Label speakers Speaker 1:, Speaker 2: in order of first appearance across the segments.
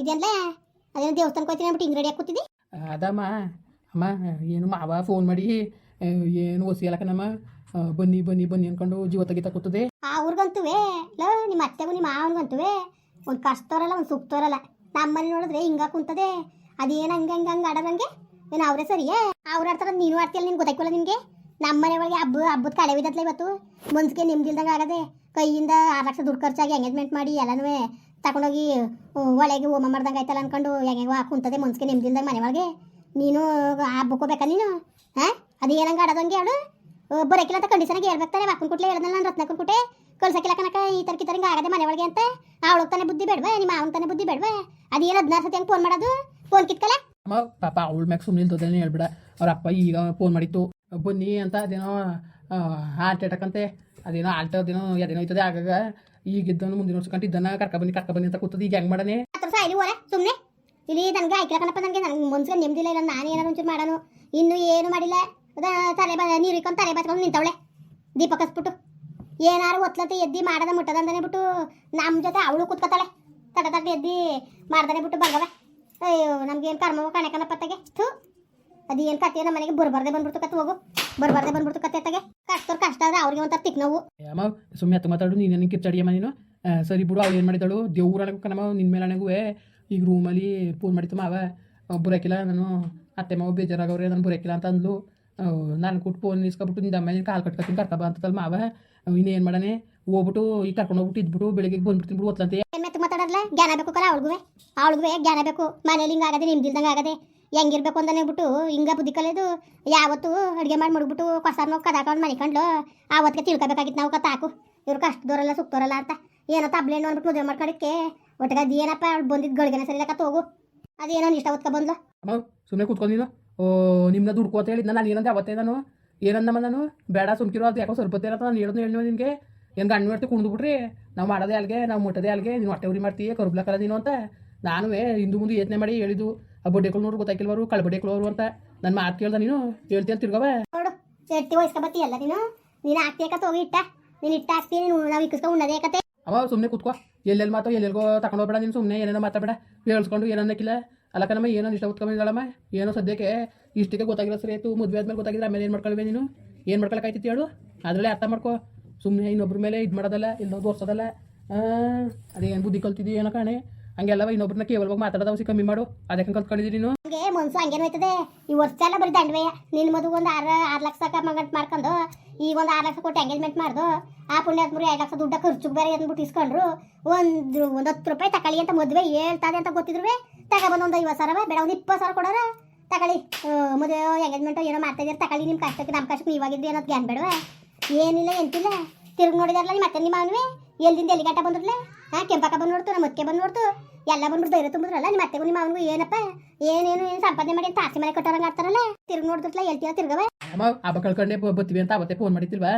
Speaker 1: ಇದೆಲ್ಲ? ಅದೇನು ದೇವಸ್ಥಾನಕ್ಕೆ ಹೋಗ್ತೀನಿ ಅಂದ್ಬಿಟ್ಟು ಹಿಂಗೆ ರೆಡಿ ಹಾಕೋತಿದ್ದೆ
Speaker 2: ಅದಮ್ಮ ಅಮ್ಮ ಏನು ಮಾವ ಫೋನ್ ಮಾಡಿ ಏನು ಒಸಿ ಅಲ್ಲಕನಮ್ಮ ಆ, ಬನ್ನಿ ಬನ್ನಿ ಬನ್ನಿ ಅನ್ಕೊಂಡು ಜೀವ ತೆಗಿತಾ ಕೂತದೆ.
Speaker 1: ಆ ಊರ್ಗಂತುವೆ? ಲೋ ನಿಮ್ಮ ಅತ್ತೆಗೂ ನಿಮ್ಮ ಮಾವನಿಗಂತುವೆ ಒಂದು ಕಷ್ಟವರಲ್ಲ ಒಂದು ಸುಖ ನಮ್ಮ ಮನೆ ನೋಡಿದ್ರೆ ಹಿಂಗ ಕುಂತದೆ. ಅದೇನು ಹಂಗೆ ಹಂಗೆ ಹಂಗೆ ಆಡೋರಂಗೆ ಏನು ಅವರೇ ಸರಿಯೇ? ಅವ್ರು ಆಡ್ತಾರ ನೀನು ಆಡ್ತೀಯಲ್ಲ ನಿನ್ಗೆ ನಿಮಗೆ? ನಮ್ಮ ಮನೆ ಒಳಗೆ ಹಬ್ಬ ಹಬ್ಬದ ಕಡೆ ಬಿದ್ದತ್ಲ ಇವತ್ತು. ಮನ್ಸಿಗೆ ನಿಮ್ದಿಲ್ದಂಗೆ ಆಗದೆ ಕೈಯಿಂದ ಆರು ಲಕ್ಷ ದುಡ್ಡು ಖರ್ಚಾಗಿ ಎಂಗೇಜ್ಮೆಂಟ್ ಮಾಡಿ ಎಲ್ಲನೂ ತಗೊಂಡೋಗಿ ಒಳಗೆ ಹೋಮ ಮಾಡ್ದಂಗೆ ಆಯ್ತಲ್ಲ ಅನ್ಕೊಂಡು ಹೆಂಗೆ ಕುಂತದೆ ಮನ್ಸಿಗೆ ನಿಮ್ದಿಲ್ದಂಗೆ ಮನೆ ಒಳಗೆ. ನೀನು, ಆ ಬುಕ್ಕೋಬೇಕಾ ನೀನು? ಹಾಂ ಅದು ಏನಂಗೆ ಆಡೋದಂಗೆ ಹೇಳು ಬರೋಕಿಲ್ಲ ಅಂತ ಕಂಡೀಷನಾಗಿ ಹೇಳ್ಬೇಕು ತಾನೆ. ವಾಕನ್ ಕುಟ್ಲೆ ಹೇಳ್ದಲ್ಲ ನಾನು ರತ್ನ ಕುಟ್ಟೆ ಕಳ್ಸಕ್ಕಿಲ್ಲ ಕನಕ ಈ ತರ ತರಂಗೆ ಆಗದೆ ಮನೆ ಒಳಗೆ ಅಂತ. ಅವಳಗ್ ತಾನೆ ಬುದ್ಧಿ ಬೇಡವಾ, ನಿಮ್ಮ ಅವನ ತಾನೆ ಬುದ್ಧಿ ಬೇಡವಾ. ಅದೇನು ಹದಿನಾರು ಸತಿ ಹಂಗೆ ಫೋನ್ ಮಾಡೋದು? ಫೋನ್ ಕಿತ್ಕಲ್ಲ?
Speaker 2: ಅಮ್ಮ, ಪಾಪ ಅವಳ ಮ್ಯಾಗ ಸುಮ್ಮನೆ ಇಲ್ದೋದೇನೆ ಹೇಳ್ಬಿಡ. ಅವ್ರ ಅಪ್ಪ ಈಗ ಫೋನ್ ಮಾಡಿತ್ತು. ಬನ್ನಿ ಅಂತ ಅದೇನೋ ಹಾರ್ಟ್ ಅಟ್ಯಾಕ್ ಅಂತೆ. ಅದೇನೋ ಆಲ್ಟ್ ಅದೇನೋ ಅದೇನೋ ಇತ್ತದೆ ಆಗಾಗ. ಈಗಿದ್ದವನು ಮುಂದಿನ ವರ್ಷ ಕಂಟಿ ದನ ಕರ್ಕ ಬನ್ನಿ ಕರ್ಕ ಬನ್ನಿ ಅಂತ ಕೂತದ ಈಗ ಹೆಂಗ್ ಮಾಡನೆ?
Speaker 1: ಸುಮ್ಮನೆ ಇಲ್ಲಿ ನನಗೆ ಆಯ್ಕಿಲ್ಲ ಕಣಪ್ಪ ನನಗೆ. ನನಗೆ ಮನ್ಸಿಗೆ ನೆಮ್ಮದಿಲ್ಲ ಇಲ್ಲ ನಾನು ಏನಾರು ಒಂಚೂರು ಮಾಡೋನು. ಇನ್ನೂ ಏನು ಮಾಡಿಲ್ಲ. ತಲೆ ಬ, ನೀರು ಇಕ್ಕೊಂಡು ತಲೆ ಬಚ್ಕೊಂಡು ನಿಂತವಳೆ. ದೀಪ ಕಸ್ಬಿಟ್ಟು. ಏನಾರು ಒತ್ಲತೆ ಎದ್ದಿ ಮಾಡದ ಮುಟ್ಟದಂದನೆ ಬಿಟ್ಟು ನಮ್ಮ ಜೊತೆ ಅವಳು ಕೂತ್ಕೊತಾಳೆ. ತಟ ತಟ ಎದ್ದಿ ಮಾಡ್ದಾನೆ ಬಿಟ್ಟು ಬರ್ಗವೆ ಅಯ್ಯೋ, ನಮ್ಗೇನು ಕರ್ಮವ ಕಣಕನ ಪತ್ತಗೆ. ಥೂ. ಅದೇನು ಕತೆ ನಮ್ಮ ಮನೆಗೆ ಬರಬಾರ್ದೆ ಬಂದ್ಬಿಡ್ತು. ಕತ್ತು ಹೋಗು. ಬರ್ಬಾರ್ದೆ ಬಂದ್ಬಿಡ್ತು ಕತೆ ತಗೆ ಕಷ್ಟ ಕಷ್ಟ ಆದ್ರೆ ಅವ್ರಿಗೆ ಒಂಥರ ತಿಕ್ ನಾವು.
Speaker 2: ಅಮ್ಮ ಸುಮ್ಮನೆ ಹತ್ತು ಮಾತಾಡು ನೀನು ಕಿರ್ಚಾಡಿಯಮ್ಮ ನೀನು? ಆ, ಸರಿ ಬಿಡು ಅವ್ಳು ಏನು ಮಾಡಿದಳು ದೇವ್ರ ಕಣಮ್ಮ ನಿನ್ನ ಮೇಲೆ ನನಗೂ ಈಗ ರೂಮಲ್ಲಿ ಫೋನ್ ಮಾಡಿತ್ತು ಮಾವ. ಬುರಕಿಲ್ಲ ಬರೋಕಿಲ್ಲ ನಾನು ಅತ್ತೆ ಮಾವ ಬೇಜಾರಾಗವ್ರೆ ನಾನು ಬುರಕಿಲ್ಲ ಅಂತ ಅಂದ್ಲು. ನಾನು ಕೊಟ್ಟು ಫೋನ್ ಇಸ್ಕೊಬಿಟ್ಟು ನಿಂದ ಅಮ್ಮ ಕಾಲು ಕಟ್ಕೊತೀನಿ ಕರ್ಕಬ ಅಂತದಲ್ಲ ಮಾವ. ಇನ್ನೇನು ಮಾಡನೆ ಹೋಗ್ಬಿಟ್ಟು ಈಗ ಕರ್ಕೊಂಡು ಹೋಗ್ಬಿಟ್ಟು ಇದ್ಬಿಟ್ಟು ಬೆಳಿಗ್ಗೆ ಬಂದ್ಬಿಡ್ತೀನಿ ಬಿಡು ಓದ್ಲಂತೆ.
Speaker 1: ಮೆತ್ತು ಮಾತಾಡಲ್ಲ ಜ್ಞಾನ ಬೇಕು ಕಲ ಅವಳಿಗೂ ಅವಳಿಗೂ ಜ್ಞಾನ ಬೇಕು. ಮನೇಲಿ ಹಿಂಗಾಗದೆ ನಿಮ್ದಿಲ್ದಂಗೆ ಆಗದೆ. ಹೆಂಗಿರ್ಬೇಕು ಅಂತ ಹೇಳ್ಬಿಟ್ಟು ಹಿಂಗೆ ಬುದ್ಧಿ ಕಲಿಯೋದು ಯಾವತ್ತು ಅಡುಗೆ ಮಾಡಿ ಮಾಡ್ಬಿಟ್ಟು ಕಸಾರ್ನೋ ಕದಾಕೊಂಡು ಮನೆ ಕಂಡ್ಲು ಆವತ್ತಿಗೆ ತಿಳ್ಕೊಬೇಕಾಗಿತ್ತು ನಾವು ಕತ್ತಾಕು ಇವ್ರು ಕಷ್ಟದವರಲ್ಲ ಸುಕ್ತೋರಲ್ಲ ಅಂತ. ಏನೋ ತಬ್ಲೇನು ಅಂದ್ಬಿಟ್ಟು ಮದುವೆ ಮಾಡ್ಕೊಡಕ್ಕೆ ಒಟ್ಟಿಗೆ ಅದು ಏನಪ್ಪ ಬಂದಿದ್ದು ಗಳಿಗೆನ ಸರಿ ಕತ್ತ ಹೋಗು ಅದೇನೋ ಇಷ್ಟ ಹೊತ್ಕೊ ಬಂದ್ಲು.
Speaker 2: ಸುಮ್ಮನೆ ಕೂತ್ಕೊಂಡಿಲ್ಲ ಓ ನಿಮ್ಮನ್ನ ದುಡ್ಡು ಅಂತ ಹೇಳಿದ್ನ, ನಾನು ಏನಂದೆ ಅವತ್ತೇ ನಾನು? ಏನಂದಮ್ಮ ನಾನು? ಬೇಡ, ಸುಮ್ಕಿರೋ, ಅದು ಯಾಕೋ ಸ್ವಲ್ಪ ಅಂತ ನಾನು ಹೇಳಿದ್ನು ಹೇಳಿ ನಿನಗೆ? ಏನು ಗಂಡು ಮಾಡ್ತಿ ಕುಣ್ದುಬಿಟ್ರಿ ನಾವು ಮಾಡೋದೇ ಅಲ್ಲಿಗೆ ನಾವು ಮುಟ್ಟದೇ ಅಲ್ಲಿಗೆ ನೀನು ಹೊಟ್ಟೆ ಉರಿ ಮಾಡ್ತೀಯ ಕರುಬ್ಲಕ್ಕಲ್ಲ ನೀನು ಅಂತ. ನಾನು ಹಿಂದೂ ಮುಂದೆ ಯೋಚನೆ ಮಾಡಿ ಹೇಳಿದ್ದು. ಆ ಬಡ್ಡೆಗಳು ನೋಡ್ರು ಗೊತ್ತಾಗಿಲ್ವರು ಕಳ್ಬಡ್ಡೆಗಳು ಅವರು ಅಂತ. ನನ್ನ ಮಾತು ಕೇಳ್ದ ನೀನು? ಹೇಳ್ತೀಯ ತಿರ್ಗವ
Speaker 1: ನೋಡು ಅಲ್ಲ ನೀನು? ನೀನು ಹೋಗಿ ಇಟ್ಟ. ನೀನು ಇಟ್ಟ ನೀನು ನಾವು ಇಕ್ಕಿಸ್ಕೊಂಡು ಉಣ್ಣದೇ ಕತೆ
Speaker 2: ಅವ ಸುಮ್ಮನೆ ಕೂತ್ಕೋ. ಎಲ್ಲೆಲ್ಲಿ ಮಾತು ಎಲ್ಲೆಲ್ಗೋ ತಕೊಂಡ್ ಹೋಗ್ಬೇಡ ನೀನು ಸುಮ್ಮನೆ ಏನೇನೋ ಮಾತಾಡಬೇಡ. ಹೇಳ್ಸ್ಕೊಂಡು ಏನನ್ನಕ್ಕಿಲ್ಲ ಅಲ್ಲಕನಮ್ಮ ಏನೋ ಇಷ್ಟ ಉತ್ಕೊಂಡಿದ್ದಾಳಮ್ಮ ಏನೋ ಸದ್ಯಕ್ಕೆ ಇಷ್ಟಕ್ಕೆ ಗೊತ್ತಾಗಿಲ್ಲ ಸರಿ ಆಯ್ತು. ಮದುವೆ ಆದ್ಮೇಲೆ ಗೊತ್ತಾಗಿದ್ರೆ ಆಮೇಲೆ ಏನು ಮಾಡ್ಕೊಳ್ವೆ ನೀನು? ಏನು ಮಾಡ್ಕೊಳಕಾಯ್ತಿತ್ತು ಹೇಳು? ಅದರಲ್ಲೇ ಅರ್ಥ ಮಾಡ್ಕೋ. ಸುಮ್ಮನೆ ಇನ್ನೊಬ್ರ ಮೇಲೆ ಇದು ಮಾಡೋದಲ್ಲ ಇಲ್ಲ ತೋರ್ಸೋದಲ್ಲ ಅದೇನು ಬುದ್ಧಿ ಕಲ್ತಿದ್ದೀವಿ ಏನೋ ಕಾಣೆ? ಹಂಗೆಲ್ಲವ ಇನ್ನೊಬ್ರನ್ನ ಕೇವಲವಾಗಿ ಮಾತಾಡೋದು ಅವಸಿ ಕಮ್ಮಿ ಮಾಡು. ಅದಕ್ಕೆ ಕಲ್ತ್ಕೊಂಡಿದ್ದೀನಿ ನೀನು?
Speaker 1: ಹಂಗೆ ಮನ್ಸು ಹಂಗೇನು ಹೋಯ್ತದೆ ಈ ವರ್ಷ ಎಲ್ಲ ಬರೀ ದಂಡವಯ್ಯ ನಿನ್ನ ಮದುವೆ ಒಂದು ಆರು ಆರು ಲಕ್ಷ ಮಂಗಂಟ್ ಮಾಡ್ಕೊಂಡು, ಈಗ ಒಂದು ಆರು ಲಕ್ಷ ಕೊಟ್ಟು ಎಂಗೇಜ್ಮೆಂಟ್ ಮಾಡ್ದು, ಆ ಪುಣ್ಯ ಪುಣ್ಯಾತ್ಮರು ಎರಡು ಲಕ್ಷ ದುಡ್ಡ ಖರ್ಚು ಬೇರೆ ಅಂದ್ಬಿಟ್ಟು ಇಸ್ಕೊಂಡ್ರು, ಒಂದು ಒಂದು ಹತ್ತು ರೂಪಾಯಿ ತಕೊಳ್ಳಿ ಅಂತ ಮದುವೆ ಹೇಳ್ತದೆ ಅಂತ ಗೊತ್ತಿದ್ರು ತಗೊಬಂದು ಒಂದು ಐವತ್ತು ಸಾವಿರ ಬೇಡ, ಒಂದು ಇಪ್ಪತ್ತು ಸಾವಿರ ಕೊಡೋರ? ತಗೊಳ್ಳಿ ಮದುವೆ ಎಂಗೇಜ್ಮೆಂಟ್ ಏನೋ ಮಾಡ್ತಾ ಇದ್ದಾರೆ ತಗೊಳ್ಳಿ ನಿಮ್ಮ ಕಷ್ಟಕ್ಕೆ ನಮ್ಮ ಕಷ್ಟಕ್ಕೆ ನೀವಾಗಿದ್ರಿ ಅನ್ನೋದು ಬೇಡವಾ? ಏನಿಲ್ಲ, ಎಂತಿಲ್ಲ. ತಿರುಗಿ ನೋಡಿದಾರಲ್ಲ ಮತ್ತೆ ನಿಮ್ಮ ಅವನುವೆ ಎಲ್ಲಿಂದ ಎಲ್ಲಿ ಗಂಟ ಬಂದ್ರಲ್ಲ? ಹಾಂ, ಕೆಂಪಕ್ಕ ಬಂದು ನೋಡ್ತು ನಮ್ಮ ಮತ್ತೆ ಬಂದು ನೋಡ್ತು. ಎಲ್ಲ ಬಂದ್ಬಿಟ್ಟು ಧೈರ್ಯ ತುಂಬಿದ್ರಲ್ಲ ನಿಮ್ಮ ಅತ್ತೆಗೂ ನಿಮ್ಮ ಅವನಿಗೂ ಏನಪ್ಪ? ಏನೇನು ಏನು ಸಂಪಾದನೆ ಮಾಡಿ ತಾಸಿ ಮನೆ ಕಟ್ಟೋರಂಗ ಆಡ್ತಾರಲ್ಲ? ತಿರ್ಗಿ ನೋಡಿದ್ರಲ್ಲ ಎಲ್ತಿಯ ತಿರ್ಗವೆ?
Speaker 2: ಅಮ್ಮ ಹಬ್ಬ ಕಳ್ಕೊಂಡೆ ಬತ್ತಿವಿ ಅಂತ ಅವತ್ತೆ ಫೋನ್ ಮಾಡಿತಿಲ್ವಾ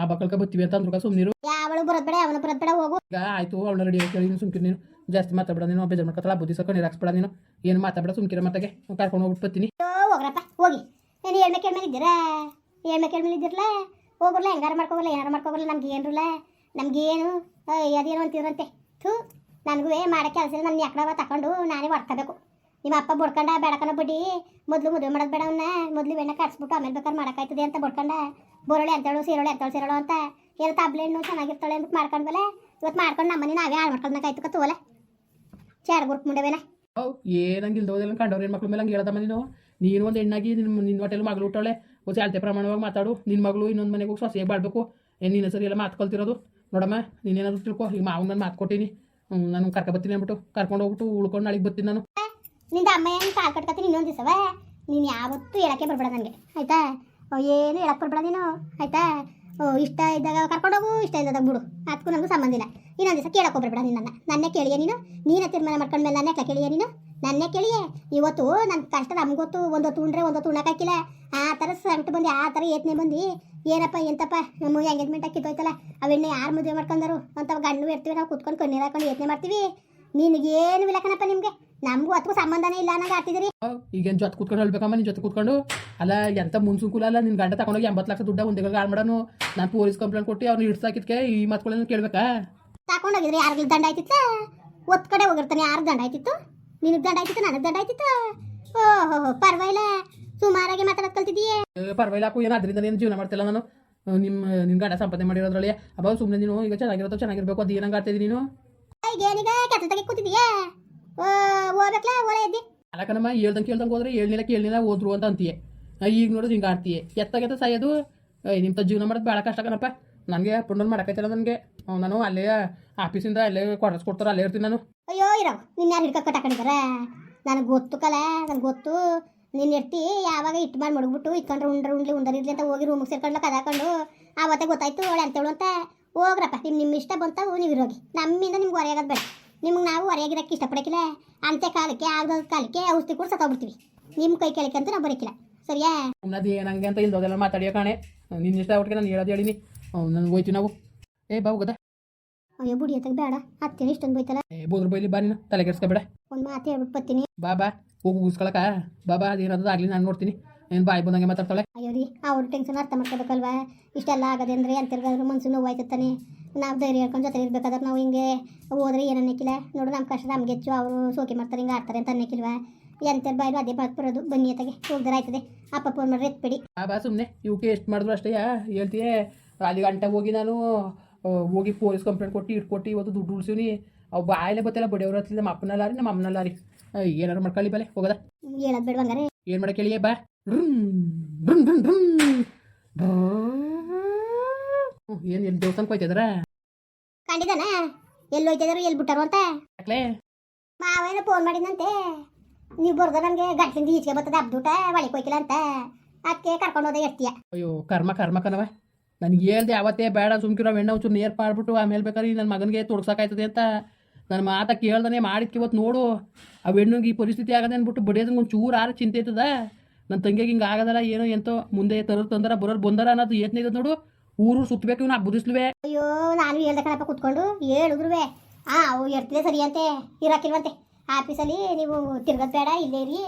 Speaker 2: ಹಬ್ಬ ಕಳ್ಕ ಬತ್ತೀವಿ ಅಂತ ಅಂದ್ರು ಸುಮ್ಮನಿರು
Speaker 1: ಯಾವಳು ಬರೋದ್ ಬೇಡ ಅವನು ಬರೋದ್ ಬೇಡ ಹೋಗು.
Speaker 2: ಈಗ ಆಯ್ತು ಅವಳ ರೆಡಿ ಆಯ್ತು ಕೇಳಿ ಸುಮ್ಕಿರ್ ನೀನು. ಜಾಸ್ತಿ ಮಾತಾಡ ನೀನು ಬೇಜಾರು ಮಾಡ್ಕೊತಲ್ಲ ಬುದ್ಧಿ ನೀರು ಹಾಕ್ಸ್ಬೇಡ ನೀನು. ಏನು ಮಾತಾಡ ಸುಮ್ಕಿರ ಮತ್ತೆ ಕರ್ಕೊಂಡು ಹೋಗ್ಬಿಟ್ಟು ಬರ್ತೀನಿ.
Speaker 1: ಅಯ್ಯೋ, ಹೋಗ್ರಪ್ಪ ಹೋಗಿ. ನೀನು ಏಳ್ಮೆ ಕೇಳ್ಮೇಲೆ ಇದ್ದೀರಾ? ಏಳ್ಮೆ ಕೇಳ್ಮೇಲೆ ಇದ್ದಿರಲ್ಲ ಹೋಗ್ರಲ್ಲ ಹೆಂಗಾರ ಮಾಡ್ಕೋಗಲ್ಲ ಏನಾರು ಮಾಡ್ಕೋಗಲ್ಲ ನಮ್ಗೆ ಏನ್ರಲ್ಲ ನಮ್ಗೇನು ಅದೇನು ಅಂತೀರಂತೆ ಥೂ. ನನಗೂ ಮಾಡೋ ಕೆಲಸ ನನ್ನ ಎಕ್ಕಡವ ತಕೊಂಡು ನಾನೇ ಹೊಡ್ಕೋಬೇಕು. ನಿಮ್ಮ ಅಪ್ಪ ಬಡ್ಕೊಂಡ ಬೇಡಕನ ಬಿಡಿ ಮೊದಲು ಮದುವೆ ಮಾಡೋದು ಬೇಡ ಅವನ್ನ ಮೊದಲು ಬೆಣ್ಣ ಕಟ್ಸ್ಬಿಟ್ಟು ಆಮೇಲೆ ಬೇಕಾದ್ರೆ ಮಾಡೋಕ್ಕಾಯ್ತದೆ ಅಂತ ಬಡ್ಕೊಂಡ ಬೋರಳೆ ಅಂತೇಳು ಸೇರೋಳೆ ಅಂತೇಳು ಸೀರೋಳು ಅಂತ, ಏನು ತಬ್ಲೆಣ್ಣು ಚೆನ್ನಾಗಿರ್ತಾಳೆ ಅಂತ ಮಾಡ್ಕೊಂಡ್ವಲ್ಲ ಇವತ್ತು ಮಾಡ್ಕೊಂಡು ನಮ್ಮನೆ ನಾವೇ ಹಾಳು ಮಾಡ್ಕೊಂಡಾಯ್ತು ಕತ್ತುವಲ್ಲ ಚಾಡ್ ಗುರ್ಕ್ ಮುಂಡೆವೇನ?
Speaker 2: ಓ ಏನಂಗೆ ಕಂಡವ್ರು ಏನು ಮಕ್ಳು ಮೇಲೆ ಹಂಗೆ ಹೇಳ್ದಮ್ಮ ನೀನು? ನೀನು ಒಂದು ಹೆಣ್ಣಾಗಿ ನಿನ್ನ ನಿನ್ನ ಹೊಟ್ಟೆಲಿ ಮಗಳು ಹುಟ್ಟವಳೆ, ಒಂದು ಅಳತೆ ಪ್ರಮಾಣವಾಗಿ ಮಾತಾಡು. ನಿನ್ನ ಮಗಳು ಇನ್ನೊಂದು ಮನೆಗೆ ಹೋಗಿ ಸೊಸೆ ಬಾಳ್ಬೇಕು. ಏನು ನಿನ್ನ ಸರಿ ಎಲ್ಲ ನೋಡಮ್ಮ ನೀನೇನಾದ್ರು ತಿಳ್ಕೊ, ಈಗ ಮಾವು ನಾನು ಮಾತು ಕೊಟ್ಟೀನಿ. ಹ್ಞೂ ನಾನು ಕರ್ಕ ಬರ್ತೀನಿ ಅಂದ್ಬಿಟ್ಟು ಕರ್ಕೊಂಡು ಹೋಗ್ಬಿಟ್ಟು ಉಳ್ಕೊಂಡು ನಾಳೆಗೆ ಬರ್ತೀನಿ ನಾನು.
Speaker 1: ನಿಂದ ಅಮ್ಮ ಏನು ಕಾಲ್ ಕಟ್ಕೊತೀನಿ ಇನ್ನೊಂದು ದಿವಸವ? ನೀನು ಯಾವತ್ತೂ ಹೇಳಕ್ಕೆ ಬರಬೇಡ ನನಗೆ ಆಯ್ತಾ? ಏನು ಹೇಳಕ್ಕೆ ಬರಬೇಡ ನೀನು. ಆಯ್ತಾ? ಇಷ್ಟ ಇದ್ದಾಗ ಕರ್ಕೊಂಡೋಗು ಇಷ್ಟ ಇಲ್ಲದಾಗ ಬಿಡು. ಅದಕ್ಕೂ ನನಗೂ ಸಂಬಂಧ ಇಲ್ಲ. ಇನ್ನೊಂದು ದಿವಸ ಕೇಳಕ್ಕೆ ಬರಬೇಡ ನೀನು ನನ್ನ ಕೇಳಿಯ ನೀನು? ನೀನೇ ತೀರ್ಮಾನ ಮಾಡ್ಕೊಂಡ್ಮೇಲೆ ನನ್ನೇ ಕೇಳಿಯ ನೀನು? ನನ್ನೇ ಕೇಳಿಯೇ? ಇವತ್ತು ನನ್ನ ಕಷ್ಟ ನಮ್ಗೊತ್ತು ಒಂದು ಉಂಡ್ರೆ ಒಂದೊತ್ತು ಉಣ್ಣಕ್ಕಾಕಿಲ್ಲ ಆ ಥರ ಸಂಕಟ ಬಂದು, ಆ ಥರ ಯತ್ನೆ ಬಂದು. ಏನಪ್ಪ, ಎಂತಪ್ಪ? ನಮ್ಮ ಎಂಗೇಜ್ಮೆಂಟ್ ಕಿತ್ತೋಯ್ತಲ್ಲ. ಅವೆಣ್ಣೆ ಯಾರು ಮದುವೆ ಮಾಡ್ಕೊಂಡರು? ಅಂತ ಗಂಡು ಇರ್ತೀವಿ ನಾವು ಕುತ್ಕೊಂಡು ಕಣ್ಣೀರು ಹಾಕೊಂಡು ಯತ್ನೆ ಮಾಡ್ತೀವಿ. ನಿನಗೇನು ಇಲ್ಲ ನಿಮಗೆ. ನಮಗೂ ಅದಕ್ಕೂ ಸಂಬಂಧನೇ ಇಲ್ಲ ಅನ್ನಂಗೆ ಆಡ್ತಿದ್ದೀರಿ?
Speaker 2: ಈಗೇನು ಜೊತೆ ಕೂತ್ಕೊಂಡು ಹೇಳ್ಬೇಕಮ್ಮ ನಿನ್ನ ಜೊತೆ ಕೂತ್ಕೊಂಡು? ಅಲ್ಲ ಎಂತ ಮುನ್ಸುಕೂಲ ಅಲ್ಲ ನಿನ್ನ ಗಂಡ ತಗೊಂಡೋಗಿ ಎಂಬತ್ತು ಲಕ್ಷ ದುಡ್ಡ ಒಂದೇ ಹಾಳು ಮಾಡೋನು. ನಾನು ಪೊಲೀಸ್ ಕಂಪ್ಲೇಂಟ್ ಕೊಟ್ಟು ಅವ್ನು ಹಿಡ್ಸಾಕಿದ್ಕೆ ಈ ಮಾತುಗಳನ್ನ ಕೇಳ್ಬೇಕಾ?
Speaker 1: ತಗೊಂಡೋಗಿದ್ರಿ ಯಾರಿಗಿಲ್ಲ ದಂಡ ಆಯ್ತಿತ್ತ? ಒತ್ ಕಡೆ ಹೋಗಿರ್ತಾನೆ ಯಾರು ದಂಡ ಆಯ್ತಿತ್ತು? ನಿನಗೆ ದಂಡ ಆಯ್ತಿತ್ತು ನನಗೆ ದಂಡ ಆಯ್ತಿತ್ತು? ಓಹೋ ಪರವಾಗಿಲ್ಲ. ಸುಮಾರಾಗಿ ಮಾತಾಡೋದು ಕಲ್ತಿದ್ದೀಯೇ.
Speaker 2: ಪರವಾಗಿಲ್ಲ ಹಾಕು ಏನು ಅದರಿಂದ ನೀನು ಜೀವನ ಮಾಡ್ತಿಲ್ಲ ನಾನು. ನಿಮ್ಮ ನಿನ್ ಗಂಡ ಸಂಪಾದನೆ ಮಾಡಿರೋದ್ರಲ್ಲಿ. ಅಬ್ಬ ಸುಮ್ಮನೆ ನೀನು ಈಗ ಚೆನ್ನಾಗಿರೋದು ಚೆನ್ನಾಗಿರ್ಬೇಕು ಅದು ಏನಂಗೆ ಆಡ್ತಿದ್ದೀನಿ ನೀನು?
Speaker 1: ಈಗ ಏನೀಗ ತೆಗೆ ಕೂತಿದ್ದೀಯಾ? ಓ ಹೋಗ್ಬೇಕಲ್ಲ ಒಲೆ ಎದ್ದಿ.
Speaker 2: ಅಲ್ಲ ಕಣಮ್ಮ ಹೇಳ್ದಂಗೆ ಕೇಳ್ದಂಗೆ ಹೋದ್ರೆ ಏಳ್ನಿಲ್ಲ ಕೇಳಲಿಲ್ಲ ಹೋದ್ರು ಅಂತ ಅಂತೀಯ. ಈಗ ನೋಡಿದ್ರೆ ಹಿಂಗೆ ಆಡ್ತೀಯ ಎತ್ತಾಗೆತ್ತ ಸಾಯೋದು ನಿಮ್ಮ ಜೀವನ ಮಾಡೋದು ಭಾಳ ಕಷ್ಟ ಕಣಪ್ಪ. ನನಗೆ ಪುಂಡಲ್ ಮಾಡೋಕೈತಿಲ್ಲ ನನಗೆ. ನಾನು ಅಲ್ಲೇ ಆಫೀಸಿಂದ ಅಲ್ಲೇ ಕ್ವಾರ್ಟರ್ಸ್ ಕೊಡ್ತಾರೆ ಅಲ್ಲೇ ಇರ್ತೀನಿ ನಾನು.
Speaker 1: ಅಯ್ಯೋ ಇರೋ ನಿನ್ನ ಯಾರು ಹಿಡ್ಕ ಕಟ್ಟಾಕೊಂಡಿದಾರ ನನಗೆ ಗೊತ್ತು ಕಲ ನನಗೆ ಗೊತ್ತು. ನಿನ್ನ ಎತ್ತಿ ಯಾವಾಗ ಇಟ್ಟು ಮಾಡಿ ಮಡಗ್ಬಿಟ್ಟು ಇಟ್ಕೊಂಡ್ರೆ ಉಂಡ್ರೆ ಉಂಡ್ಲಿ ಉಂಡರಿರ್ಲಿ ಅಂತ ಹೋಗಿ ರೂಮಿಗೆ ಸೇರ್ಕೊಂಡ್ಲ ಕದಾಕೊಂಡು. ಆವತ್ತೆ ಗೊತ್ತಾಯ್ತು ಅವಳೆ ಅಂತೇಳು ಅಂತ. ಹೋಗ್ರಪ್ಪ ನಿಮ್ಮ ನಿಮ್ಮ ಇಷ್ಟ ಬಂತ ನೀವು ಇರೋಗಿ. ನಮ್ಮಿಂದ ನಿಮ್ಗೆ ಹೊರೆಯಾಗದ್ ಬೇಡ. ನಿಮ್ಗೆ ನಾವು ಹೊರೆಯಾಗಿರಕ್ಕೆ ಇಷ್ಟಪಡಕ್ಕಿಲ್ಲ. ಅಂತೆ ಕಾಲಕ್ಕೆ ಆಗದ ಕಾಲಕ್ಕೆ ಔಷಧಿ ಕೂಡ ಸತ್ತೋಗ್ಬಿಡ್ತೀವಿ. ನಿಮ್ಮ ಕೈ ಕೆಳಕ್ಕೆ ಅಂತ ನಾವು ಬರೋಕ್ಕಿಲ್ಲ. ಸರಿಯಾ?
Speaker 2: ಅದು ಏನಂಗೆ ಅಂತ ಇಲ್ದೋದೆಲ್ಲ ಮಾತಾಡಿಯೋ ಕಾಣೆ. ನಿನ್ನ ಇಷ್ಟ ಒಟ್ಟಿಗೆ ನಾನು ಹೇಳೋದು ಹೇಳಿನಿ. ನನಗೆ ಹೋಯ್ತೀವಿ ನಾವು. ಏ ಬಾ ಹೋಗದ
Speaker 1: ಅಯ್ಯೋ ಬುಡಿ ಅಂತ ಬೇಡ. ಹತ್ತಿ ಇಷ್ಟೊಂದು ಬೈತಲ್ಲ.
Speaker 2: ಏ ಬೋದ್ರ ಬೈಲಿ ಬಾ ನೀನು. ತಲೆ ಕೆಡಿಸ್ಕೊಬೇಡ
Speaker 1: ಒಂದು ಮಾತು ಹೇಳ್ಬಿಟ್ಟು ಬರ್ತೀನಿ.
Speaker 2: ಬಾ ಬಾ. ಹೋಗಿ ಉಗಿಸ್ಕೊಳಕ ಬಾ ಬಾ. ಅದೇನಾದ್ರು ಆಗಲಿ ನಾನು ನೋಡ್ತೀನಿ. ಏನು ಬಾಯಿ ಬಂದಂಗೆ ಮಾತಾಡ್ತಾಳೆ.
Speaker 1: ಅಯ್ಯೋ ರೀ ಅವ್ರ ಟೆನ್ಷನ್ ಅರ್ಥ ಮಾಡ್ಕೋಬೇಕಲ್ವಾ? ಇಷ್ಟೆಲ್ಲ ಆಗದೆ ಅಂದರೆ ಅಂತಿರ್ಗಾದ್ರು ಮನ್ಸು ನೋವಾಯ್ತಾನೆ ನಾವು ಧೈರ್ಯ ಹೇಳ್ಕೊಂಡು ಜೊತೆ ಇರ್ಬೇಕಾದ್ರೆ ನಾವು ಹಿಂಗೆ ಹೋದ್ರೆ ಏನು ಅನ್ನಕ್ಕಿಲ್ಲ ನೋಡು ನಮ್ಮ ಕಷ್ಟ ನಮ್ಗೆ ಹೆಚ್ಚು ಅವರು ಸೋಕೆ ಮಾಡ್ತಾರೆ ಹಿಂಗೆ ಆಡ್ತಾರೆ ಅಂತ ಅನ್ನಕ್ಕಿಲ್ವಾ ಎಂತ ಬಾಯ್ ಅದೇ ಬಾತ್ ಬರೋದು. ಬನ್ನಿ ಅತ್ತಾಗೆ ಹೋಗ್ದಾರ ಆಯ್ತದೆ. ಅಪ್ಪ ಫೋನ್ ಮಾಡ್ರೆ ಎತ್ಬಿಡಿ.
Speaker 2: ಆ ಬಾ ಸುಮ್ಮನೆ ಇವಕ್ಕೆ ಎಷ್ಟು ಮಾಡಿದ್ರು ಅಷ್ಟೇ ಹೇಳ್ತೀಯೇ? ಅಲ್ಲಿ ಗಂಟೆಗೆ ಹೋಗಿ ನಾನು ಹೋಗಿ ಪೊಲೀಸ್ ಕಂಪ್ಲೇಂಟ್ ಕೊಟ್ಟು ಇಟ್ಕೊಟ್ಟು ಇವತ್ತು ದುಡ್ಡು ಉಳ್ಸೀನಿ ಅವು ಬಾಯಲ್ಲೇ ಬತ್ತಲ್ಲ ಬಡಿಯವ್ರ ಹತ್ತಿಲ್ಲ ನಮ್ಮ ಅಪ್ಪನಲ್ಲ ರೀ ನಮ್ಮ ಅಮ್ಮನಲ್ಲ ರೀ ಏನಾರು ಮಾಡ್ಕೊಳ್ಳಿ ಬಲೆ ಹೋಗದ.
Speaker 1: ಹೇಳೋದು ಬೇಡ ಹಂಗಾರೆ
Speaker 2: ಏನು ಮಾಡಕ್ಕೆ ಬಾ. ಏನು ಎಲ್ಲಿ ದೇವಸ್ಥಾನಕ್ಕೆ ಹೋಯ್ತಿದಾರ?
Speaker 1: ಕಂಡಿದಾನ ಎಲ್ಲಿ ಹೋಯ್ತಿದಾರು ಎಲ್ಲಿ ಬಿಟ್ಟಾರು ಅಂತ?
Speaker 2: ಯಾಕ್ಲೆ?
Speaker 1: ಮಾವೇನೋ ಫೋನ್ ಮಾಡಿದಂತೆ ನೀವು ಬರ್ದ ನನಗೆ ಗಂಟ್ಲಿಂದ ಈಚೆಗೆ ಬರ್ತದೆ ಹಬ್ದುಟ ಒಳಗೆ ಹೋಯ್ತಿಲ್ಲ ಅಂತ. ಅದಕ್ಕೆ ಕರ್ಕೊಂಡು ಹೋದ ಎಷ್ಟಿಯ
Speaker 2: ಅಯ್ಯೋ ಕರ್ಮ ಕರ್ಮ ಕನವ ನನಗೆ ಹೇಳ್ದೆ ಅವತ್ತೇ ಬೇಡ ಸುಮ್ಕಿರೋ ಎಣ್ಣೆ ಒಂಚೂರು ನೇರ್ ಪಾಡ್ಬಿಟ್ಟು ಆಮೇಲೆ ಬೇಕಾದ್ರೆ ನನ್ನ ಮಗನಿಗೆ ತೋರ್ಸೋಕಾಯ್ತದೆ ಅಂತ. ನನ್ನ ಮಾತ ಕೇಳ್ದಾನೆ ಮಾಡಿದ್ಕೆ ಇವತ್ತು ನೋಡು. ಆ ಹೆಣ್ಣಿಗೆ ಈ ಪರಿಸ್ಥಿತಿ ಆಗದೆ ಅಂದ್ಬಿಟ್ಟು ಬಡಿಯೋದಂಗೆ ಒಂದು ಚೂರು ಆರು ಚಿಂತೆ ಇರ್ತದ. ನನ್ನ ತಂಗಿಗೆ ಹಿಂಗೆ ಆಗದಲ್ಲ ಏನೋ ಎಂತೋ ಮುಂದೆ ತರೋರು ತಂದರ ಬರೋರು ಬಂದರ ಅನ್ನೋದು ಏತ್ನೇ ಇದೆ ನೋಡು. ಊರು ಸುತ್ತಬೇಕು ಇವ್ನ ಬುದಿಸ್ಲುವೆ.
Speaker 1: ಅಯ್ಯೋ ನಾನು ಹೇಳ್ದೆ ಕಣಪ್ಪ ಕುತ್ಕೊಂಡು ಹೇಳಿದ್ರುವೆ. ಆ ಅವು ಎಡ್ತಿದೆ ಸರಿ ಅಂತೆ ಇರಾಕಿಲ್ವಂತೆ. ಆಫೀಸಲ್ಲಿ ನೀವು ತಿರ್ಗದ್ ಬೇಡ ಇಲ್ಲೇ ಇರಿ.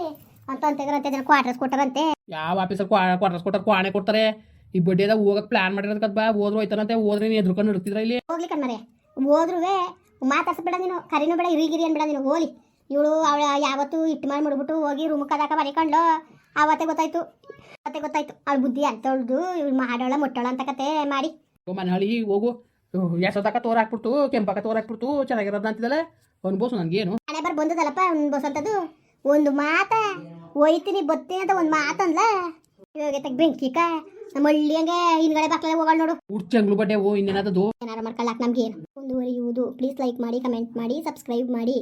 Speaker 1: ಅಂತ ಅಂತಿದ್ರಂತೆ ಜನ ಕ್ವಾರ್ಟರ್ಸ್ ಕೊಟ್ಟಾರಂತೆ.
Speaker 2: ಯಾವ ಆಫೀಸಲ್ಲಿ ಕ್ವಾರ್ಟರ್ಸ್ ಕೊಟ್ಟಾರ ಕ್ವಾಣೆ ಕೊಡ್ತಾರೆ? ಈ ಬಡ್ಡಿ ಅದ ಹೋಗಕ್ಕೆ ಪ್ಲಾನ್ ಮಾಡಿರೋದ್ ಬಾ ಹೋದ್ರು ಹೋಯ್ತಾನಂತೆ ಹೋದ್ರೆ ನೀನು ಎದ್ರುಕೊಂಡು ಇರ್ತಿದ್ರ ಇಲ್ಲಿ?
Speaker 1: ಹೋಗ್ಲಿ ಕಣ್ಮರೆ ಹೋದ್ರುವೆ ಮಾತಾಡ್ಸ್ಬೇಡ ನೀನು. ಕರಿನೂ ಬೇಡ ಇರಿಗಿರಿ ಅನ್ಬೇಡ ನೀನು. ಹೋಲಿ ಇವಳು ಅವಳ ಯಾವತ್ತು ಇಟ್ಟು ಮಾಡಿ ಮುಡ್ಬಿಟ್ಟು ಹೋಗಿ ರೂಮ್ ಕದಾಕ ಮರಿಕೊಂಡು ಆವತ್ತೇ ಗೊತ್ತಾಯ್ತು. ಮತ್ತೆ ಗೊತ್ತಾಯ್ತು. ಅವ್ಳ ಬುದ್ಧಿ ಅಂತವಳ್ದು ಇವ್ಳು ಮಾಡೋಳ ಮುಟ್ಟೋಳ ಅಂತ ಕತೆ ಮಾಡಿ.
Speaker 2: ಮನಹಳ್ಳಿ ಹೋಗು. ಎಸತಕ ತೋರ್ ಹಾಕ್ಬಿಟ್ಟು ಕೆಂಪಕ ತೋರ್ ಹಾಕ್ಬಿಟ್ಟು ಚೆನ್ನಾಗಿರೋದು ಅಂತಿದ್ದಲ್ಲ? ಅನ್ಬೋಸು ನನಗೇನು?
Speaker 1: ಹಣೆ ಬರ್ ಬಂದದಲ್ಲಪ್ಪ ಒಂದು ಬಸ್ ಅಂತದ್ದು ಒಂದು ಮಾತ ಹೋಯ್ತೀನಿ ಬತ್ತೀನಿ ಅಂತ ಒಂದು ಮಾತಂದ್ಲ ಇವಾಗ ತೆಗ್ ಬೆಂಕಿಕ ನಮ್ಮ ಹಳ್ಳಿ ಹಂಗೆ ಹಿಂದ್ಗಡೆ ಬಾಕ್ಲ ಹೋಗೋಣ ನೋಡು.
Speaker 2: ಉಡ್ಚಂಗ್ಳು ಬಡ್ಡೆ ಓ ಇನ್ನೇನಾದದು?
Speaker 1: ಏನಾರ ಮಾಡ್ಕೊಳ್ಳಾಕ ನಮ್ಗೆ ಏನು ಮುಂದುವರಿಯುವುದು. ಪ್ಲೀಸ್ ಲೈಕ್ ಮಾಡಿ ಕಮೆಂಟ್ ಮಾಡಿ ಸಬ್ಸ್ಕ್ರೈಬ್ ಮಾಡಿ.